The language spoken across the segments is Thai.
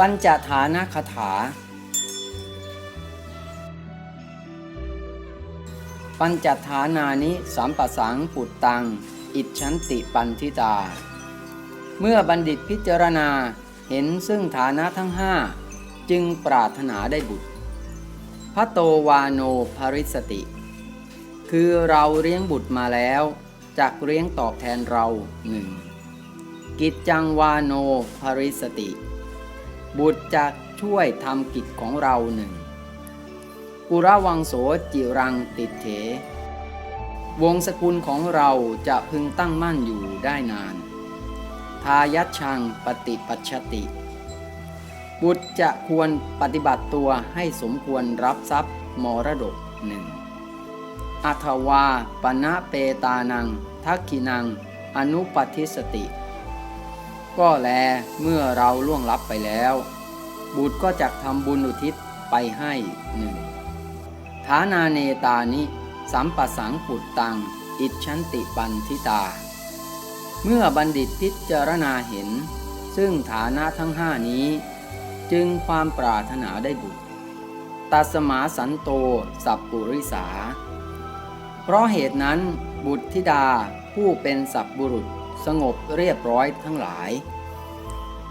ปัญจฐานะคาถา ปัญจฐานานิสัมปสังปุตตัง อิจฉันติปันทิตา เมื่อบัณฑิตพิจารณาเห็นซึ่งฐานะทั้งห้าจึงปรารถนาได้บุตรพระโตวาโนภริสติ คือเราเลี้ยงบุตรมาแล้วจักเลี้ยงตอบแทนเราหนึ่งกิจจังวาโนภริสติ บุตรจะช่วยทำกิจของเราหนึ่งกุระวังโสจิรังติดเถ วงสกุลของเราจะพึงตั้งมั่นอยู่ได้นาน ทายัชชังปฏิปัชติ บุตรจะควรปฏิบัติตัวให้สมควรรับทรัพย์มรดกหนึ่งอัทวาปณะเปตานัง ทักขินัง อนุปัติสติ ก็แลเมื่อเราล่วงลับไปแล้ว บุตรก็จะทำบุญอุทิศไปให้หนึ่งฐานาเนตานิสัมปสังปุตตัง อิจฉันติปันทิตา เมื่อบัณฑิตพิจารณาเห็น ซึ่งฐานะทั้งห้านี้ จึงความปรารถนาได้บุตรตัสมาสันโต สัพปุริสา เพราะเหตุนั้นบุตรธิดาผู้เป็นสัพบุรุษสงบเรียบร้อยทั้งหลาย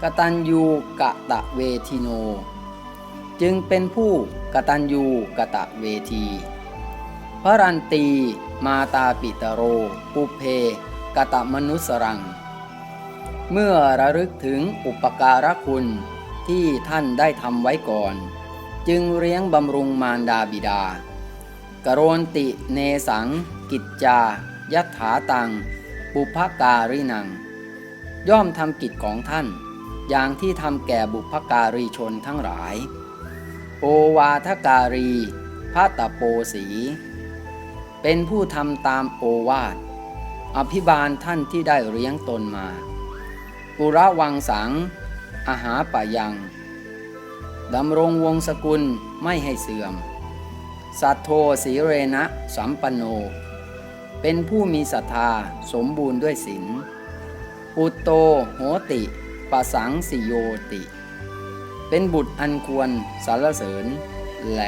กตัญญูกะตะเวทิโน จึงเป็นผู้กตัญญูกะตะเวที พระรันตีมาตาปิตโร ปุเพกะตะมนุสรัง เมื่อระลึกถึงอุปการะคุณที่ท่านได้ทำไว้ก่อน จึงเลี้ยงบำรุงมารดาบิดา กโรนติเนสัง กิจจายัถาตัง ปุพการินัง ย่อมทำกิจของท่าน อย่างที่ทำแก่บุพการีชนทั้งหลาย โอวาทการีพระตะโปสี เป็นผู้ทำตามโอวาท อภิบาลท่านที่ได้เลี้ยงตนมากุระวังสัง อาหาปะยัง ดำรงวงศกุลไม่ให้เสื่อม สัทโทสีเรนะสัมปันโน เป็นผู้มีศรัทธาสมบูรณ์ด้วยศีลปุตโตโหติ ปะสังสิโยติ เป็นบุตรอันควรสรรเสริญแหล